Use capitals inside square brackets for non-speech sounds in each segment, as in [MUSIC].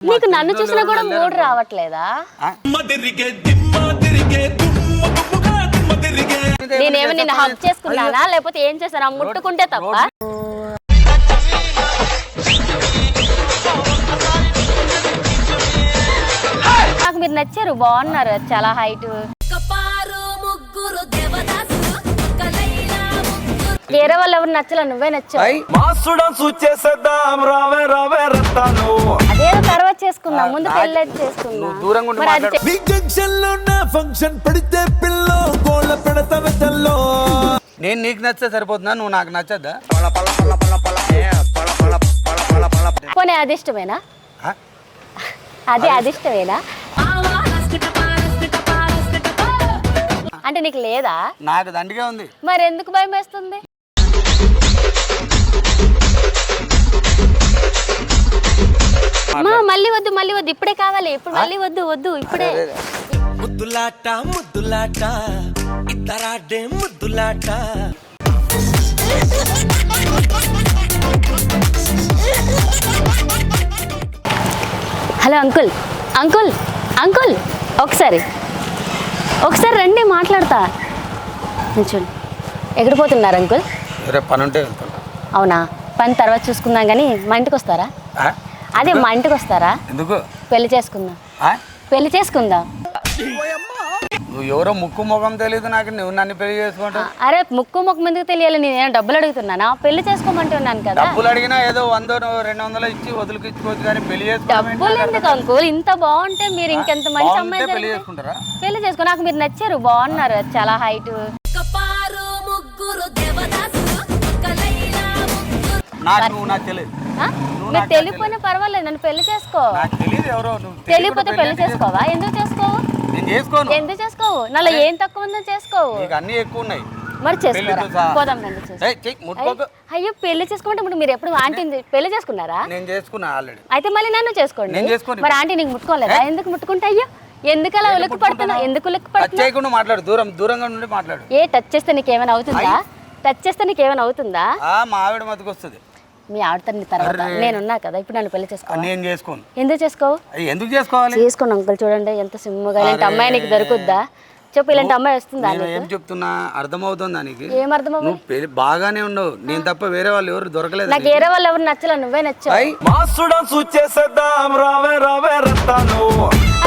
నీకు నన్ను చూసినా కూడా మూడు రావట్లేదా? నేనేమో నిన్ను హక్ చేసుకున్నానా? లేకపోతే ఏం చేశానా? ముట్టుకుంటే తప్ప? నాకు మీరు నచ్చారు బాగున్నారు చాలా హైట్. వేరే వాళ్ళు ఎవరు నచ్చలే? నువ్వే నచ్చావు. అదేదో తర్వాత చేసుకుందాం. ముందు పెళ్ళి చేసుకుందాం నువ్వు దూరంగా ఉండి మరి అది మాట్లాడు. ఫంక్షన్ పడితే పిల్లో గోళ్ళ పెడతా వెతల్లో నేను నీకు నచ్చితే సరిపోతుందా? నువ్వు నాకు నచ్చద్దా? పోనీ అది ఇష్టమేనా? ఆ? అది అది ఇష్టమేనా? ఆవా రస్కిట పారస్కిట పారస్కిట పా అంటే నీకు లేదా? నాకు దండిగా ఉంది. మరి ఎందుకు భయం వేస్తుంది మా మళ్ళీ వద్దు మళ్ళీ వద్దు. ఇప్పుడే కావాలి. ఇప్పుడు మళ్ళీ వద్దు వద్దు. ఇప్పుడే. ముద్దులాట ముద్దులాట ఇద్దరాడే ముద్దులాట. Hello uncle. Uncle uncle. ఒకసారి. ఒకసారి రండి మాట్లాడతా. నిల్చోండి. ఎక్కడ పోతున్నారు అంకుల్? రేపు పని ఉంటే అవునా? పని తర్వాత చూసుకుందాం కానీ మా ఇంటికి వస్తారా? ఆ? అదే మా ఇంటికి వస్తారా? ఎందుకు? పెళ్ళి చేసుకుందాం? పెళ్ళి చేసుకుందాం. నువ్వు ఎవరో ముక్కు ముఖం తెలియదు నాకు నువ్వు నన్ను పెళ్ళి చేసుకుంటావు. అరే ముక్కు ముక్కు ఎందుకు తెలియాలి? నేను డబ్బులు అడుగుతున్నానా? పెళ్ళి చేసుకోమంటున్నాను కదా. డబ్బులు అడిగినా ఏదో వంద రెండు వందలు ఇచ్చి వదులుకి ఇచ్చుకోవచ్చు కానీ పెళ్ళి? డబ్బులు ఎందుకు అంకుల్? ఇంత బాగుంటే మీరు ఇంకెంత మంచి అమ్మాయి పెళ్ళి చేసుకుంటారా? పెళ్ళి చేసుకో. నాకు మీరు నచ్చారు బాగున్నారు చాలా హైట్. కపారు ముగ్గురు నాకు నాకు మీరు తెలియపోయినా పర్వాలేదు నన్ను పెళ్ళి చేసుకో. నాకు తెలియకపోతే పెళ్ళి చేసుకోవా? ఎందుకు చేసుకోవు? ఎందుకు చేసుకోవు? నాలో ఏం తక్కువ ఉందో చేసుకోవు. నీకు అన్ని ఎక్కువ ఉన్నాయి. మరి చేసుకోరా. పోదాం రండి అయ్యో పెళ్ళి చేసుకుంటే మీరు ఎప్పుడు ఆంటీని పెళ్ళి చేసుకున్నారా? నేను చేసుకున్నా ఆల్రెడీ. అయితే మళ్ళీ నన్ను చేసుకోండి. నేను. మరి ఆంటీ నీకు ముట్టుకోలేదా? ఎందుకు ముట్టుకుంటా? అయ్యో ఎందుకు అలా ఉలిక్కి పడుతున్నావు ఎందుకు ఉలిక్కి పడుతున్నావు మాట్లాడు. దూరం దూరంగా నుండి మాట్లాడు. ఏ టచ్ చేస్తే నీకేమైనా అవుతుందా? టచ్ చేస్తే నీకేమైనా అవుతుందా? ఆ మా ఆవిడ మతికి వస్తుంది మీ ఆడతాను తర్వాత నేనున్నా కదా ఇప్పుడు నన్ను పెళ్ళి చేసుకో నేను చేసుకోను. ఎందుకు చేసుకోవు? ఎందుకు చేసుకోవాలి? చేసుకోండి అంకుల్ చూడండి ఎంత సిమ్ముగా ఇలాంటి అమ్మాయి నీకు దొరుకుద్దా? చెప్పు ఇలాంటి అమ్మాయి వస్తుందా ఏం చెప్తున్నా? అర్థమవుతుందా నీకు? ఏమర్థం అవ్వదు? నువ్వు పెళ్ళి బాగానే ఉండవు. నేను తప్ప వేరే వాళ్ళు ఎవరు దొరకలేదు నాకు వేరే వాళ్ళు ఎవరు నచ్చలే? నువ్వే నచ్చావు.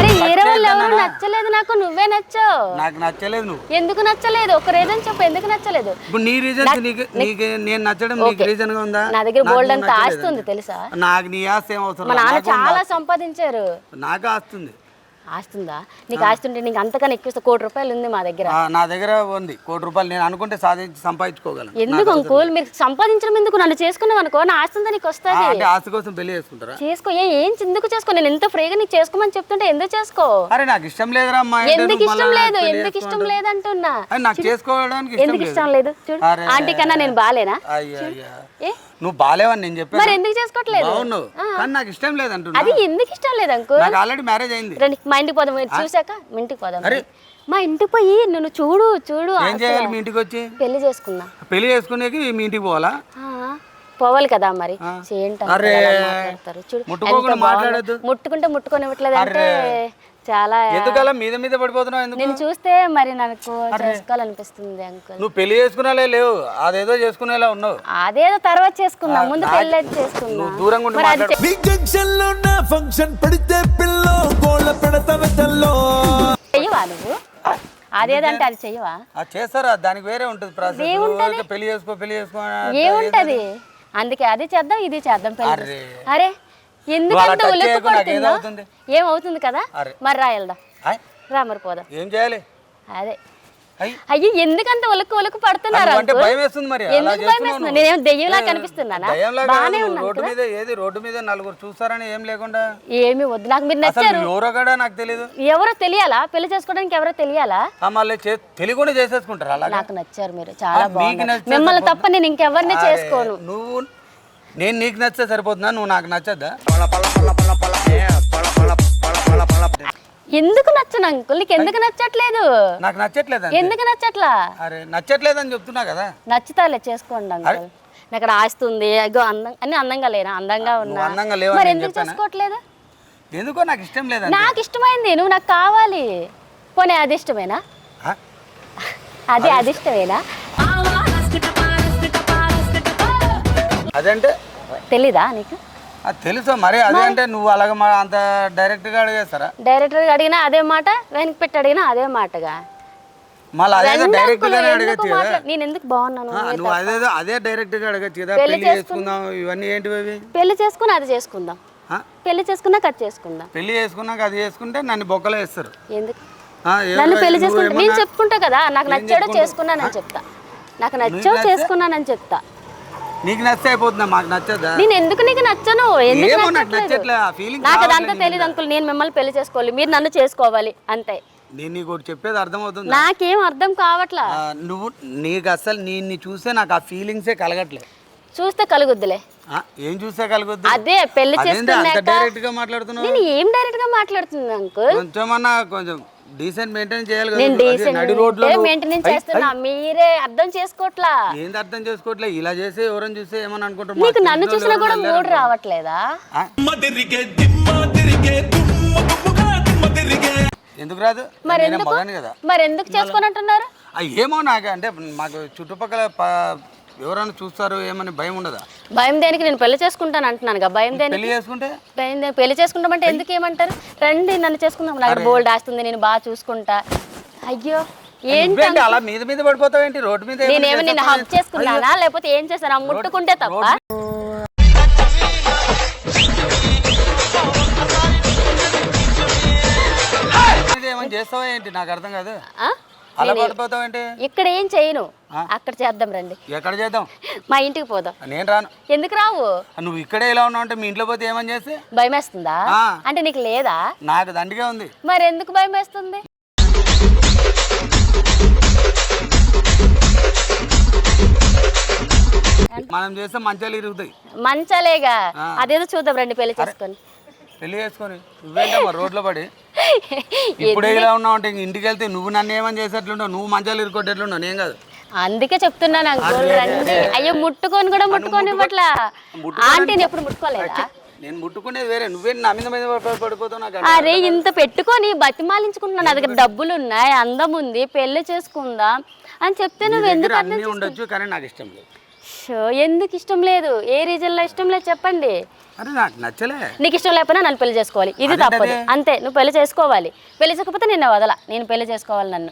అరే వేరే వాళ్ళు ఎవరు నచ్చలేదు నాకు? నువ్వే నచ్చావు. నాకు నచ్చలేదు నువ్వు. ఎందుకు నచ్చలేదు? ఒక రీజన్ చెప్పు ఎందుకు నచ్చలేదు? ఇప్పుడు నీ రీజన్ నీకు నీకు నేను నచ్చడం నీకు రీజన్గా ఉందా? నా దగ్గర గోల్డ్ అంత నచ్చలేదు? ఆస్తి ఉంది తెలుసా? నాకు నీ ఆస్తి ఏం అవసరం మా. నాన్న. చాలా సంపాదించారు. నాకు ఆస్తి ఉంది. ఆస్తుందా? నీకు ఆస్తి ఉంటే నీకు అంతకన్నా ఎక్కువ. కోటి రూపాయలు ఉంది మా దగ్గర. నా దగ్గర ఉంది. కోటి రూపాయలు నేను అనుకుంటే సాధించి సంపాదించుకోగలను. ఎందుకు అంకుల్? మీరు సంపాదించడం ఎందుకు? నన్ను చేసుకున్నావు అనుకో నా ఆస్తి ఉందా నీకు వస్తుంది? అంటే ఆస్తి కోసం పెళ్ళి చేసుకుంటారా? చేసుకో. ఏ ఏం ఎందుకు చేసుకో? నేను ఎంత ఫ్రీగా నీకు చేసుకోమని చెప్తుంటే ఎందుకు చేసుకో? అరే నాకు ఇష్టం లేదురా అమ్మా ఎందుకు ఇష్టం లేదు? ఎందుకు ఇష్టం. లేదంటున్నా? అరే నాకు చేసుకోవడానికి ఎందుకు లేదు. ఇష్టం లేదు? చూడు. ఆంటీ కన్నా నేను బాలేనా? ఏ? నువ్వు బాలేవని నేను చెప్పాను. మరి ఎందుకు చేసుకోవట్లేదు? బాగున్నావు కానీ నాకు ఇష్టం లేదు అంటున్నా. అది ఎందుకు ఇష్టం లేదు అంకుల్? నాకు ఆల్రెడీ మ్యారేజ్ అయింది. రండి మా ఇంటికి పోదాం. మీరు చూసాక మీ ఇంటికి పోదాం అరే. మా ఇంటికి పోయి నన్ను చూడు చూడు ఏం చేయాలి మీ ఇంటికి వచ్చి? పెళ్ళి చేసుకుందాం. పెళ్ళి చేసుకునేకి మీ ఇంటికి పోవాలా? పోవాలి కదా మరి. చూడు. మాట్లాడొద్దు. ముట్టుకుంటే ముట్టుకొని అంటే చాలా ఎందుకలా మీద మీద పడిపోతున్నావు ఎందుకు? నేను చూస్తే మరి నాకు చేసుకోవాలనిపిస్తుంది అంకుల్. నువ్వు పెళ్ళి చేసుకునేలా లేవు. అదేదో చేసుకునేలా ఉన్నావు. అదేదో తర్వాత చేసుకుందాం. ముందు పెళ్ళి చేసుకుందాం. నువ్వు దూరంగా ఉండి మాట్లాడు. బిగ్ జంక్షన్లో నా ఫంక్షన్ పడితే పిల్లో గోళ్ళ పెడతా వెతల్లో చెయ్యవా నువ్వు? అదేదంటే అది చెయ్యవా? అది చేస్తారా? దానికి వేరే ఉంటుంది ప్రాసెస్. పెళ్ళి చేసుకో పెళ్ళి చేసుకో ఏముంటది? అందుకే అది చేద్దాం ఇది చేద్దాం పెళ్ళి అరే. ఉలిక్కి పడుతుందో? ఏదవుతుంది? ఏమవుతుంది కదా. మరి రా వెళ్దాం ఆయ్, రా మరి పోదాం. ఏం చేయాలి? అదే. అయ్యి. ఎందుకంత ఉలుక్కు ఉలుక్కు పడుతున్నారు అంటే అంకుల్? భయం వేస్తుంది మరి. అలా ఎందుకు భయం చేస్తున్నావు వేస్తుంది నువ్వు. నేనేం దెయ్యంలా ఏ, కనిపిస్తున్నానా బానే ఉన్నాను రోడ్డు. మీద ఏది రోడ్డు మీద నలుగురు చూస్తారని ఏం లేకుండా? ఏమి వద్దు. నాకు మీరు నచ్చారు. ఎవరో కూడా నాకు తెలియదు ఎవరో తెలియాలా? పెళ్ళి చేసుకోవడానికి ఎవరో తెలియాలా? మళ్ళీ తెలియకుండా చేసేసుకుంటారు నాకు నచ్చారు మీరు. చాలా మిమ్మల్ని తప్ప నేను ఇంకెవరిని చేసుకోను. నువ్వు నేను నీకు నచ్చితే సరిపోతుందా? నువ్వు నాకు నచ్చద్దా? ఎందుకు నచ్చను అంకుల్? నీకు ఎందుకు నచ్చట్లేదు? నాకు నచ్చట్లేదు. ఎందుకు నచ్చట్లా? అరే నచ్చట్లేదని చెప్తున్నా కదా. నచ్చుతాలే చేసుకోండి అంకుల్. నాకు ఆస్తి ఉంది అగ్గో అందం అన్ని అందంగా లేనా? అందంగా ఉన్నా? అందంగా లేవని మరి ఎందుకు? చేసుకోవట్లేదు? ఎందుకో నాకు ఇష్టం లేదండి. నాకు ఇష్టమైంది నువ్వు నాకు కావాలి. పోనీ అది ఇష్టమేనా? అది అది ఇష్టమేనా? అదంటే తెలీదా నీకు? అది తెలుసు మరి అదే అంటే నువ్వు అలాగ అంత డైరెక్ట్గా అడిగేస్తారా? డైరెక్టర్ అడిగినా అదే మాట వెనక్కి పెట్టి అడిగినా అదే మాటగా? మళ్ళీ అదే అడగచ్చు కదా. మాట్లా- నేను ఎందుకు బాగున్నాను? నువ్వు అదే అదే అడగచ్చు కదా. పెళ్ళి చేసుకుందాం ఇవన్నీ ఏంటివి పెళ్ళి చేసుకుని అది చేసుకుందాం? పెళ్ళి చేసుకున్నాక అది చేసుకుందాం. పెళ్ళి చేసుకున్నాక అది చేసుకుంటే నన్ను బొక్కలో వేస్తారు. ఎందుకు? నన్ను పెళ్ళి చేసుకుంటా నేను చెప్పుకుంటా కదా నాకు నచ్చాడో చేసుకున్నానని చెప్తా. నాకు నచ్చావు నచ్చా? చేసుకున్నానని చెప్తా. నీకు నచ్చితే అయిపోతుందా? మాకు నచ్చదా? నేను ఎందుకు నీకు నచ్చను? ఎందుకు ఏమో నాకు నచ్చట్లేదు? నచ్చట్లే ఆ ఫీలింగ్ నాకు అదంతా తెలియదు అంకుల్ నేను మిమ్మల్ని పెళ్ళి చేసుకోవాలి. మీరు నన్ను చేసుకోవాలి అంతే. నేను నీకు ఒకటి చెప్పేది అర్థమవుతుంది? నాకేం అర్థం కావట్లా. నువ్వు నీకు అసలు నీ చూస్తే నాకు ఆ ఫీలింగ్సే కలగట్లే. చూస్తే కలుగుద్దులే. ఆ, ఏం చూస్తే కలగొద్దు? అదే పెళ్ళి అదేంటి అంత చేసుకున్నాక డైరెక్ట్గా మాట్లాడుతున్నావు? నేను ఏం డైరెక్ట్గా మాట్లాడుతుంది అంకుల్? కొంచెం అన్నా కొంచెం డీసెంట్ మెయింటైన్ చేయాలి కదా నేను నువ్వు. అదే నడి రోడ్లో డీసెంట్ నువ్వు- మెయింటెనెన్స్ ఐ, చేస్తున్నా? మీరే అర్థం చేసుకోవట్లా ఐ, ఏంది అర్థం చేసుకోవట్లే ఇలా చేసి ఎవరైనా చూస్తే ఏమని అనుకుంటారు? నీకు మా నన్ను చూసినా కూడా మూడు రావట్లేదా? ఎందుకు రాదు? మరి ఎందుకు? మరి ఎందుకు చేసుకొని అంటున్నారు? ఆ, ఏమో నాకు అంటే మాకు చుట్టుపక్కల ఎవరైనా చూస్తారు ఏమని భయం ఉండదా? భయం దేనికి? నేను పెళ్ళి చేసుకుంటాను అంటున్నాను భయం దేనికి? పెళ్ళి చేసుకుంటే? భయం దేనికి? పెళ్ళి చేసుకుంటామంటే ఎందుకు ఏమంటారు? రండి నన్ను చేసుకుందాం. నాకు బోల్డ్ ఆస్తుంది నేను బాగా చూసుకుంటా. అయ్యో ఏంటి నువ్వేంటి అలా మీద మీద పడిపోతావు ఏంటి? రోడ్డు మీద ఏమైనా నేనేమో నిన్ను చేస్తావా? హక్ చేసుకున్నానా? లేకపోతే ఏం చేశాను? ముట్టుకుంటే తప్ప? చేస్తావా ఏంటి? నాకు అర్థం కాదు? అలా పడిపోతావు ఏంటి ఇక్కడ ఏం చేయను. అక్కడ చేద్దాం రండి. ఎక్కడ చేద్దాం? మా ఇంటికి పోదాం. నేను రాను. ఎందుకు రావు? నువ్వు ఇక్కడే ఇలా ఉన్నావు అంటే మీ ఇంట్లో పోతే ఏమని చేస్తే భయం వేస్తుందా ఆ. అంటే నీకు లేదా? నాకు దండిగా ఉంది. మరి ఎందుకు భయం వేస్తుంది మనం చేస్తే మంచాలు ఇరుగుతాయి. మంచాలేగా? అదేదో చూద్దాం రండి పెళ్ళి చేసుకొని. పెళ్ళి చేసుకొని. నువ్వేంటమ్మా రోడ్లో పడి? [LAUGHS] ఇప్పుడే ఇలా ఉన్నావు అంటే ఇంటికి వెళ్తే నువ్వు నన్ను ఏమని చేసేట్లుంటావు నువ్వు మంచాలు ఇరుకొట్టేట్లుంటావు నేను కాదు. అందుకే చెప్తున్నాను అంకుల్ రండి. అయ్యో ముట్టుకొని కూడా ముట్టుకొని ఇవ్వట్లా? ఆంటీని ఎప్పుడు ముట్టుకోలేదా? నేను ముట్టుకునేది వేరే. నువ్వేంటి నా మీద మీద పడిపోతావు అరే ఇంత పెట్టుకొని బతిమాలించుకుంటున్నాను నా దగ్గర డబ్బులు ఉన్నాయి అందం ఉంది పెళ్ళి చేసుకుందాం అని చెప్తే నువ్వు ఎందుకు ఉండొచ్చు కానీ నాకు ఇష్టం లేదు. షో, ఎందుకు ఇష్టం లేదు? ఏ రీజన్లో ఇష్టం లేదు చెప్పండి. అరే నాకు నచ్చలే. నీకు ఇష్టం లేకపోయినా నన్ను పెళ్ళి చేసుకోవాలి. ఇది తప్పదు. అంతే నువ్వు పెళ్ళి చేసుకోవాలి. పెళ్ళి చేసుకోకపోతే నిన్న వదల. నేను పెళ్ళి చేసుకోవాలి నన్ను.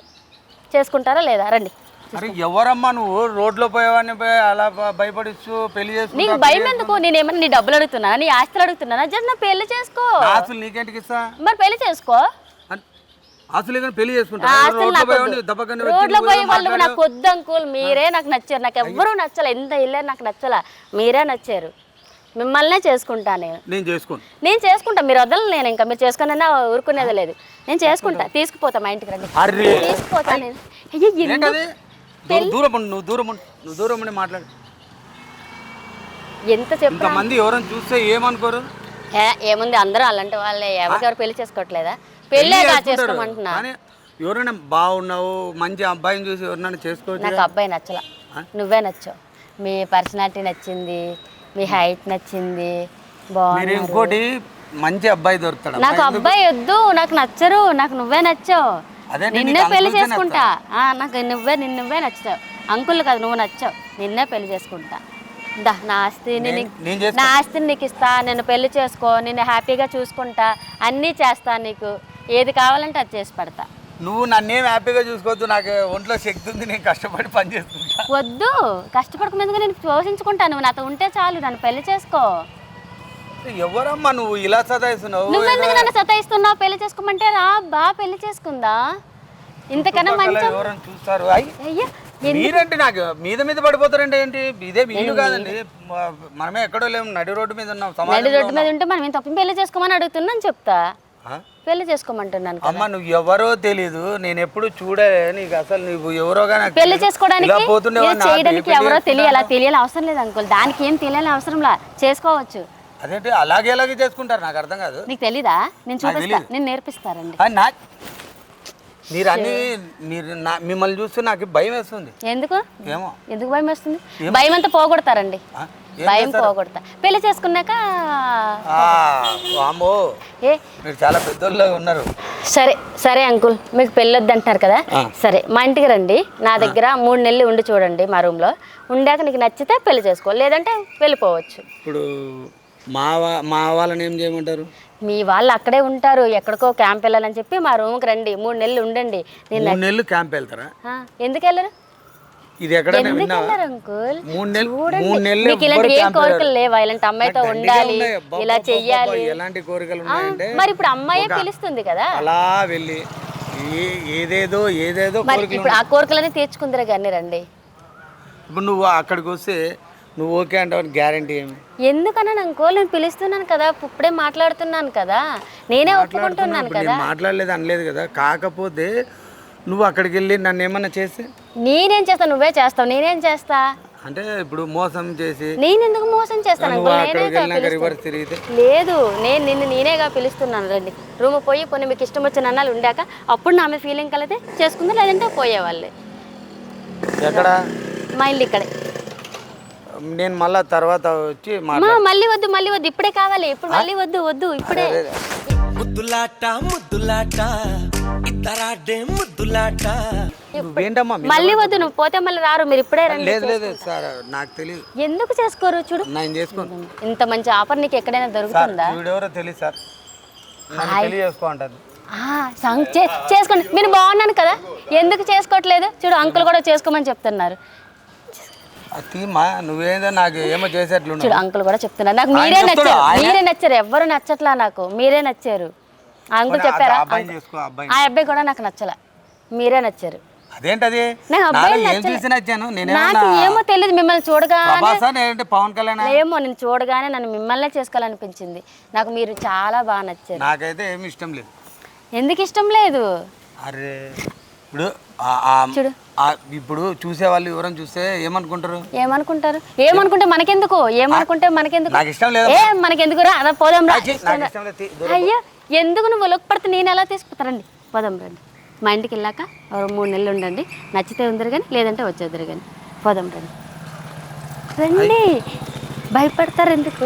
చేసుకుంటారా లేదా? రండి. అరే ఎవరమ్మా నువ్వు? రోడ్లో పోయేవాడిని పోయి అలా భ- భయపడిస్తూ పెళ్ళి నీకు చేసుకుంటా భయం ఎందుకు? నేను ఏమన్నా నీ డబ్బులు అడుగుతున్నానా? నీ ఆస్తులు అడుగుతున్నానా? జస్ట్ నా పెళ్ళి చేసుకో. ఆస్తులు నీకేంటికి ఇస్తా? మరి పెళ్ళి చేసుకో. పెళ్ళి చేసుకుంటా రోడ్లో పోయే వాళ్ళు నాకు మీరే నాకు నచ్చారు. నాకు ఎవ్వరూ నచ్చలే. ఎంత ఇల్లే నాకు నచ్చలా. మీరే నచ్చారు. మిమ్మల్నే చేసుకుంటా నేను. నేను చేసుకోను. నేను చేసుకుంటా. మీరు వదలను నేను ఇంకా. మీరు చేసుకున్నా ఊరుకునేది లేదు. నేను చేసుకుంటా. తీసుకుపోతా మా ఇంటికి రండి. తీసుకుపోతా నేను. దూరం నువ్వు దూరం ఉండు నువ్వు దూరం ఉండి మాట్లాడు. ఎంత చెప్పు ఇంతమంది ఎవరైనా చూస్తే ఏమనుకోరు? ఏముంది? అందరూ అలాంటి వాళ్ళే. ఎవరికెవరు పెళ్ళి చేసుకోవట్లేదా? పెళ్ళేగా. చేసుకోమంటున్నా. కానీ ఎవరైనా బాగున్నావు మంచి అబ్బాయిని చూసి ఎవరినైనా చేసుకోవచ్చు నాకు అబ్బాయి నచ్చలా. నువ్వే నచ్చావు. మీ పర్సనాలిటీ నచ్చింది మీ హైట్ నచ్చింది మీరు ఇంకోటి మంచి అబ్బాయి దొరుకుతాడు. నాకు అబ్బాయి వద్దు నాకు నచ్చరు నాకు నువ్వే నచ్చావు. నిన్నే పెళ్ళి చేసుకుంటా. ఆ, నాకు నువ్వే నిన్ను నువ్వే నచ్చావు అంకుల్ కాదు నువ్వు నచ్చావు. నిన్నే పెళ్ళి చేసుకుంటా. దా నా ఆస్తిని. నా ఆస్తిని నీకు ఇస్తా నేను పెళ్ళి చేసుకో నిన్ను హ్యాపీగా చూసుకుంటా అన్నీ చేస్తా నీకు. ఏది కావాలంటే అది చేసి పెడతా. నువ్వు నన్నేం హ్యాపీగా చూసుకోవద్దు నాకు ఒంట్లో శక్తి ఉంది నేను కష్టపడి పని చేసుకుంటా. వద్దు కష్టపడకముందుగా నేను పోషించుకుంటా నువ్వు నాతో ఉంటే చాలు నన్ను పెళ్ళి చేసుకో. ఎవరమ్మా నువ్వు ఇలా సతాయిస్తున్నావు? నువ్వెందుకు నన్ను సతాయిస్తున్నావు? పెళ్ళి చేసుకోమంటే రా బా పెళ్ళి చేసుకుందా? ఇంతకన్నా మంచి ఎవరైనా చూస్తారు? అయ్యి మీరేంటి నాకు మీద మీద పడిపోతారంటే ఏంటి? ఇదే ఇల్లు కాదండి. మనమే ఎక్కడో లేము నడి రోడ్డు మీద ఉన్నాం నడి రోడ్డు మీద ఉంటే మనం ఏం తప్ప పెళ్ళి చేసుకోమని అడుగుతున్నాను చెప్తా? పెళ్ళి చేసుకోమంటున్నాను. అమ్మ నువ్వు ఎవరో తెలీదు. నేను ఎప్పుడు చూడే నీకు అసలు నువ్వు ఎవరోగా నాకు పెళ్ళి. చేసుకోవడానికి చేయడానికి ఎవరో తెలియాలా? తెలియాలి? అవసరం లేదు అంకుల్. దానికి ఏం తెలియాలి అవసరం లా? చేసుకోవచ్చు. అదేంటి? అలాగే అలాగే చేసుకుంటారు. నాకు అర్థం కాదు. నీకు తెలీదా? నేను చూపిస్తా. నేను నేర్పిస్తారండి మీరు అన్ని మీరు నా మిమ్మల్ని చూస్తే నాకు భయం వేస్తుంది. ఎందుకు? ఏమో. ఎందుకు భయం వేస్తుంది? భయం అంతా పోగొడతారండి? భయం పోగొడతా. పెళ్ళి చేసుకున్నాక ఏ? మీరు చాలా పెద్దోళ్ళు ఉన్నారు. సరే సరే అంకుల్ మీకు పెళ్ళొద్దు అంటున్నారు కదా. సరే మా ఇంటికి రండి. నా దగ్గర మూడు నెలలు ఉండి చూడండి మా రూమ్లో. ఉండాక నీకు నచ్చితే పెళ్ళి చేసుకో లేదంటే వెళ్ళిపోవచ్చు. ఇప్పుడు మా వా మా వాళ్ళని ఏం చేయమంటారు? మీ వాళ్ళు అక్కడే ఉంటారు ఎక్కడికో క్యాంప్ వెళ్ళాలని చెప్పి మా రూమ్కి రండి. మూడు నెలలు ఉండండి. నేను మూడు నెలలు క్యాంప్ వెళ్తారా? ఆ, ఎందుకు వెళ్ళరు? ఇది ఎక్కడ మూడు నెలలు మూడు నెలలు ఇలాంటి camp కోరికలు. లేవా? ఇలాంటి అమ్మాయితో ఉండాలి ఇలా చెయ్యాలి. ఎలాంటి కోరికలు ఉన్నాయంటే మరి ఇప్పుడు అమ్మాయే పిలుస్తుంది కదా? అలా వెళ్ళి ఏదేదో ఏదేదో ఇప్పుడు ఆ కోరికలన్నీ తీర్చుకుందరు కానీ రండి. ఇప్పుడు నువ్వు అక్కడికి వస్తే నువ్వు ఓకే అంటావు గ్యారంటీ ఏమి? ఎందుకన్నా అంకుల్? నేను పిలుస్తున్నాను కదా. ఇప్పుడే మాట్లాడుతున్నాను కదా. నేనే ఒప్పుకుంటున్నాను కదా. మాట్లాడలేదు అనలేదు కదా. కాకపోతే నువ్వు అక్కడికి వెళ్ళి నన్ను ఏమన్నా చేస్తే? నేనేం చేస్తా? నువ్వే చేస్తావు. నేనేం చేస్తా? అంటే ఇప్పుడు మోసం చేసి నేను ఎందుకు మోసం చేస్తాను? నువ్వు అంకుల్ అక్కడికి నేనేగా వెళ్ళినాక పిలుస్తాను రివర్స్ తిరిగితే? లేదు. నేను నిన్ను నేనేగా పిలుస్తున్నాను రండి. రూమ్ పోయి కొన్ని మీకు ఇష్టం వచ్చిన అన్నాలు ఉండాక అప్పుడు నా మీద ఫీలింగ్ కలిగితే చేసుకుందా? లేదంటే పోయేవాళ్ళే. ఎక్కడ? మా ఇల్లు ఇక్కడే. నేను మళ్ళా తర్వాత వచ్చి మళ్ళీ వద్దు మళ్ళీ వద్దు. ఇప్పుడే కావాలి. ఇప్పుడు మళ్ళీ వద్దు వద్దు. ఇప్పుడే. ముద్దులాట ముద్దులాట. మళ్ళీ వద్దు నువ్వు పోతే మళ్ళీ రారు మీరు ఇప్పుడే రండి. లేదు లేదు సార్ నాకు తెలియదు ఎందుకు చేసుకోరు చూడు. నేను చేసుకోను. ఇంత మంచి ఆఫర్ నీకు ఎక్కడైనా దొరుకుతుందా? వీడెవరో తెలియదు సార్. తెలియజేసుకో అంటారు. చేసుకోండి. నేను బాగున్నాను కదా. ఎందుకు చేసుకోవట్లేదు? చూడు అంకుల్ కూడా చేసుకోమని చెప్తున్నారు. నువ్వేదో నాకు ఏమో చేసేట్లున్నావు. చూడు అంకుల్ కూడా చెప్తున్నారు. నాకు మీరే నచ్చారు. మీరే నచ్చారు. ఎవ్వరు నచ్చట్లా నాకు. మీరే నచ్చారు. అంకుల్ చెప్పారా ఆ అబ్బాయి కూడా నాకు నచ్చల. మీరే నచ్చారు. అదేంటది? నాకు ఏమో తెలియదు మిమ్మల్ని చూడగానే పవన్ కళ్యాణ్ ఏమో నేను చూడగానే నన్ను మిమ్మల్నే చేసుకోవాలనిపించింది. నాకు మీరు చాలా బాగా నచ్చారు. నాకైతే ఏమి ఇష్టం లేదు. ఎందుకు ఇష్టం లేదు? అరే ఇప్పుడు చూడు. ఇప్పుడు చూసే వాళ్ళు ఎవరైనా చూస్తే ఏమనుకుంటారు? ఏమనుకుంటారు? ఏమనుకుంటే మనకెందుకు? ఏమనుకుంటే మనకెందుకు? నాకు ఇష్టం లేదు ఏ మనకెందుకు రా పోదాం రా. అయ్యో ఎందుకు నువ్వు ఒలక పడితే నేను ఎలా తీసుకుతారండి పోదాం రండి. మా ఇంటికి వెళ్ళాక మూడు నెలలు ఉండండి. నచ్చితే ఉందరు కానీ లేదంటే వచ్చేద్దరు కానీ పోదాం రండి. రండి. భయపడతారు ఎందుకు?